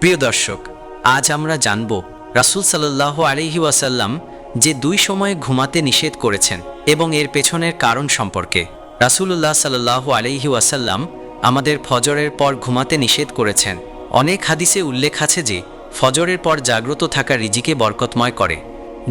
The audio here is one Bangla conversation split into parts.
প্রিয় দর্শক, আজ আমরা জানব রাসূল সাল্লাহ আলহি ওয়াসাল্লাম যে দুই সময়ে ঘুমাতে নিষেধ করেছেন এবং এর পেছনের কারণ সম্পর্কে। রাসূলুল্লাহ সাল্লাহ আলহি ওয়াসাল্লাম আমাদের ফজরের পর ঘুমাতে নিষেধ করেছেন। অনেক হাদিসে উল্লেখ আছে যে, ফজরের পর জাগ্রত থাকা রিজিকে বরকতময় করে।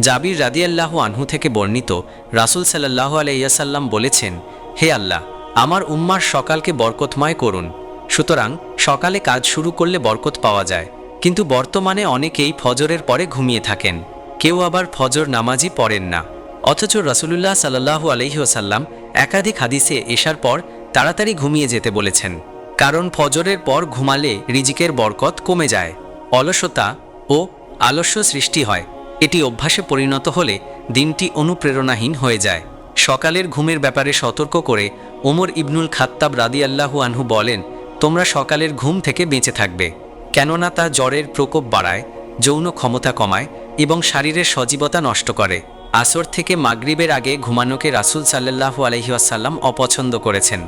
জাবির রাদিয়াল্লাহু আনহু থেকে বর্ণিত রাসূল সাল্লাহ আলাইসাল্লাম বলেছেন, হে আল্লাহ, আমার উম্মার সকালকে বরকতময় করুন। সুতরাং সকালে কাজ শুরু করলে বরকত পাওয়া যায়। কিন্তু বর্তমানে অনেকেই ফজরের পরে ঘুমিয়ে থাকেন। কেউ আবার ফজর নামাজই পড়েন না। অথচ রাসূলুল্লাহ সাল্লাহু আলহিহাসাল্লাম একাধিক হাদিসে এসার পর তাড়াতাড়ি ঘুমিয়ে যেতে বলেছেন। কারণ ফজরের পর ঘুমালে রিজিকের বরকত কমে যায়। অলসতা ও আলস্য সৃষ্টি হয়। এটি অভ্যাসে পরিণত হলে দিনটি অনুপ্রেরণাহীন হয়ে যায়। সকালের ঘুমের ব্যাপারে সতর্ক করে ওমর ইবনুল খাত্তাব রাদি আল্লাহু আনহু বলেন তোমরা সকালের ঘুম থেকে বেঁচে থাকবে, কেননা তা জ্বরের প্রকোপ বাড়ায়, যৌন ক্ষমতা কমায় এবং শারীরের সজীবতা নষ্ট করে। আসর থেকে মাগরিবের আগে ঘুমানোকে রাসূল সাল্লাহু আলহিউসাল্লাম অপছন্দ করেছেন,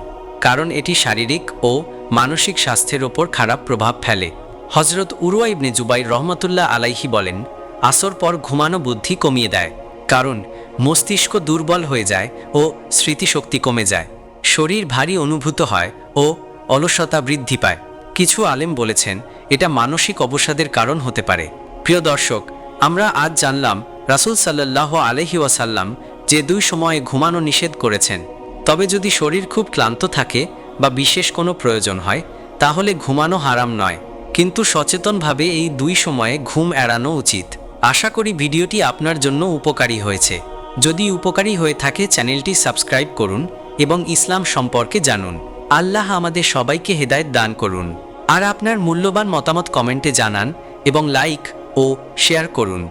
কারণ এটি শারীরিক ও মানসিক স্বাস্থ্যের ওপর খারাপ প্রভাব ফেলে। হজরত উরুয়া ইবনে জুবাই রহমতুল্লাহ আলাইহি বলেন, আসর পর ঘুমানো বুদ্ধি কমিয়ে দেয়, কারণ মস্তিষ্ক দুর্বল হয়ে যায় ও স্মৃতিশক্তি কমে যায়। শরীর ভারী অনুভূত হয় ও অলসতা বৃদ্ধি পায়। কিছু আলেম বলেছেন, এটা মানসিক অবসাদের কারণ হতে পারে। প্রিয় দর্শক, আমরা আজ জানলাম, রাসূল সাল্লাহ আলহি ওয়াসাল্লাম যে দুই সময়ে ঘুমানো নিষেধ করেছেন। তবে যদি শরীর খুব ক্লান্ত থাকে বা বিশেষ কোনো প্রয়োজন হয়, তাহলে ঘুমানো হারাম নয়। কিন্তু সচেতনভাবে এই দুই সময়ে ঘুম এড়ানো উচিত। আশা করি ভিডিওটি আপনার জন্য উপকারী হয়েছে। যদি উপকারী হয়ে থাকে, চ্যানেলটি সাবস্ক্রাইব করুন এবং ইসলাম সম্পর্কে জানুন। আল্লাহ আমাদের সবাইকে হেদায়ত দান করুন। আর আপনার মূল্যবান মতামত কমেন্টে জানান এবং লাইক ও শেয়ার করুন।